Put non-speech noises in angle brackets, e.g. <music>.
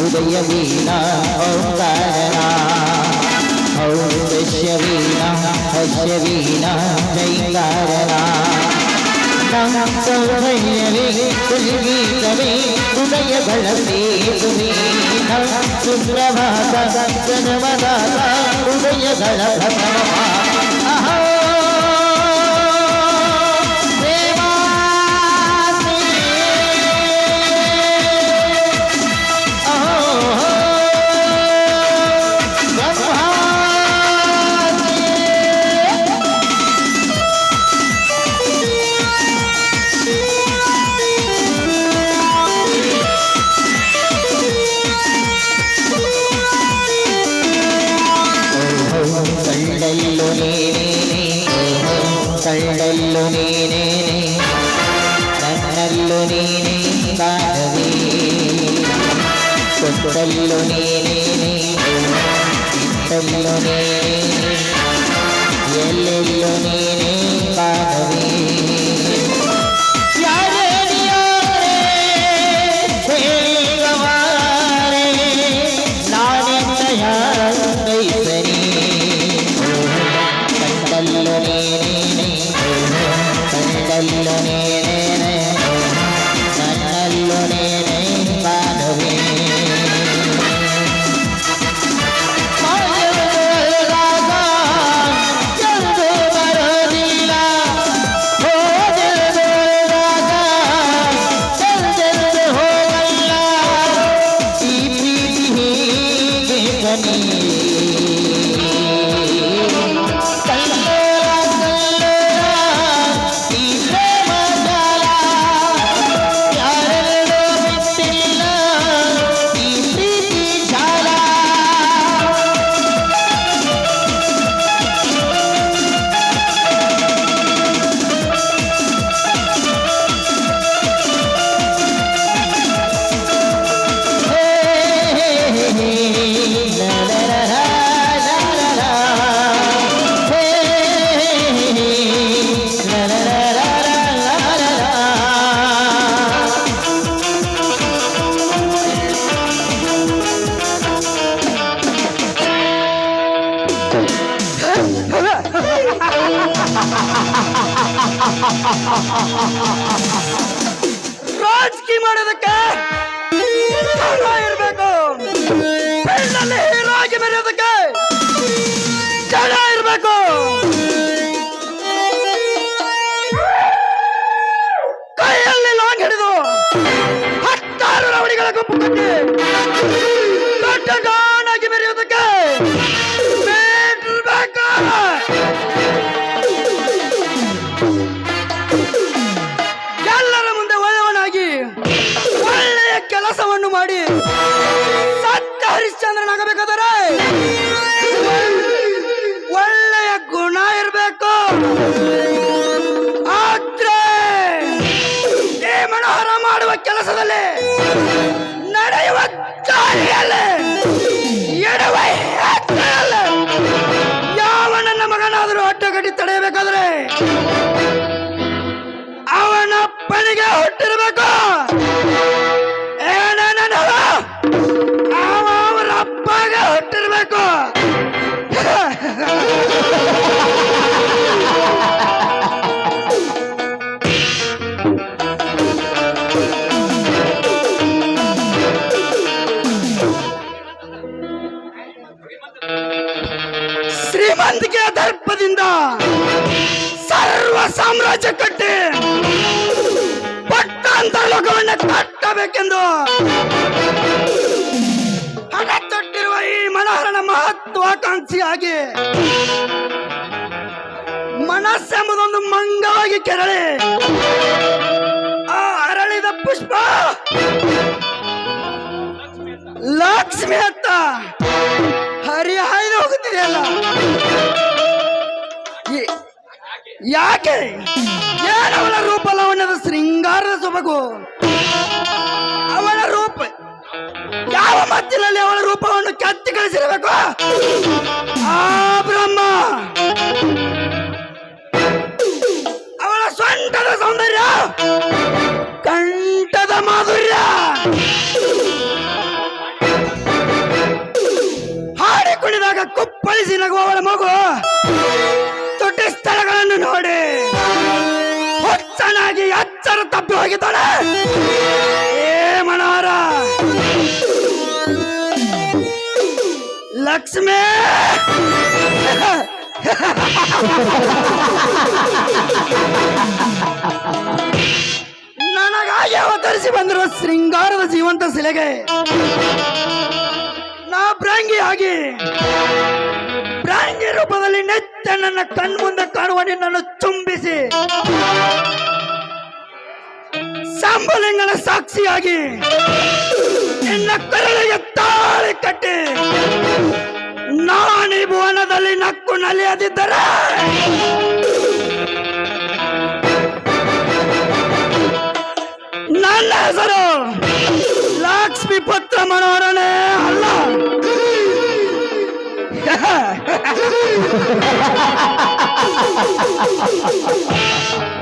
उदयवीना औकारणा औदश्यवीना हस्यवीना जयकारणा सौभैरवे तुलगी कवे उदय बलसे तुम्हे सुप्रभाता, जन्मदाता उदय गणभ ಕೊಟ್ಟಲ್ಲು ನೀನೇನೆ ಇಟ್ಟಲ್ಲು ನೀನೇನೆ ಎಲ್ಲೆಲ್ಲು ನೀನೇ ಕಾಣವೇ ಯಾರೇನಿಯಾರೆ ಹೇಳಿಗವಾರೆ ರಾಜಕೀಯ ಮಾಡೋದಕ್ಕೆ ಇರಬೇಕು ಆಗಿ ಮೆರೆಯೋದಕ್ಕೆ ಜನ ಇರ್ಬೇಕು ಕೈಯಲ್ಲಿ ಲಾಂಗ್ ಹಿಡಿದು ಹತ್ತಾರು ರವಡಿಗಳ ಗುಂಪು ಕಟ್ಟಿ ದೊಡ್ಡ ಡಾನ್ ಆಗಿ ಬೇಕಿರ್ಬೇಕು. ಎಲ್ಲರ ಮುಂದೆ ಒಳ್ಳೆಯವನಾಗಿ, ಒಳ್ಳೆಯ ಕೆಲಸವನ್ನು ಮಾಡಿ ಸತ್ಯ ಹರಿಶ್ಚಂದ್ರನಾಗಬೇಕಾದರೆ ಒಳ್ಳೆಯ ಗುಣ ಇರಬೇಕು. ಆದ್ರೆ ಈ ಮನೋಹರ ಮಾಡುವ ಕೆಲಸದಲ್ಲಿ ಗಡಿ ತಡೆಯಬೇಕಾದ್ರೆ ಅವನಪ್ಪನಿಗೆ ಹುಟ್ಟಿರ್ಬೇಕು. ಹೊಟ್ಟಿರಬೇಕು ಅವ ಅವರ ಅಪ್ಪಗೆ ಹುಟ್ಟಿರ್ಬೇಕು. ಶ್ರೀಮಂತಿಕೆಯ ದರ್ಪದಿಂದ ಸರ್ವ ಸಾಮ್ರಾಜ್ಯ ಕಟ್ಟಿ ಪಟ್ಟಾಂತರ ಲೋಕವನ್ನ ಕಟ್ಟಬೇಕೆಂದು ಹಣ ತೊಟ್ಟಿರುವ ಈ ಮನೋಹರನ ಮಹತ್ವಾಕಾಂಕ್ಷಿಯಾಗಿ ಮನಸ್ಸೆಂಬುದೊಂದು ಮಂಗವಾಗಿ ಕೆರಳಿ ಆ ಅರಳಿದ ಪುಷ್ಪ ಲಕ್ಷ್ಮಿ ಅತ್ತ ಹರಿ ಹಾಯ್ದು ಹೋಗುತ್ತಿದೆಯಲ್ಲ? ಯಾಕೆ? ಯಾರು ಅವಳ ರೂಪ ಲವಣದ ಶೃಂಗಾರದ ಸೊಬಗು. ಅವಳ ರೂಪ. ಯಾವ ಮತ್ತಿನಲ್ಲಿ ಅವಳ ರೂಪವನ್ನು ಕೆತ್ತಿ ಕಳಿಸಿರಬೇಕು? ಆ ಬ್ರಹ್ಮ. ಅವಳ ಸೊಂಟದ ಸೌಂದರ್ಯ. ಕಂಠದ ಮಾಧುರ್ಯ. ಹಾಡಿ ಕುಣಿದಾಗ ಕುಪ್ಪಳಿಸಿ ನಗುವ ಅವಳ ಮಗು. ತುಟಿ ಸ್ಥಳಗಳನ್ನು ನೋಡಿ. ಹೊಚ್ಚನಾಗಿ ಎಚ್ಚರ ತಪ್ಪಿ ಹೋಗಿದ್ದಾಳೆ. ಏ ಮನೋಹರ. ಲಕ್ಷ್ಮೀ. ನನಗಾಗಿ ಅವತರಿಸಿ ಬಂದಿರುವ ಶೃಂಗಾರದ ಜೀವಂತ ಶಿಲೆಗೆ ನಾ ಬ್ರಾಂಗಿಯಾಗಿ ಬ್ರಾಂಗಿ ರೂಪದಲ್ಲಿ ನೆತ್ತ ನನ್ನ ಕಣ್ಮುಂದೆ ಕಾಣುವ ನಿನ್ನನ್ನು ತುಂಬಿಸಿ. ಸಾಂಬಲಿಂಗನ ಸಾಕ್ಷಿಯಾಗಿ ನಿನ್ನ ಕರಳಿಗೆ ತಾಳಿ ಕಟ್ಟಿ. ನಾನಿ ಭುವನದಲ್ಲಿ ನಕ್ಕು ನಲಿಯದಿದ್ದರೆ ನನ್ನ ಹೆಸರು ಲಕ್ಷ್ಮೀ ಪುತ್ರ ಮನೋಹರನೇ ಅಲ್ಲ. হ্যাঁ <laughs>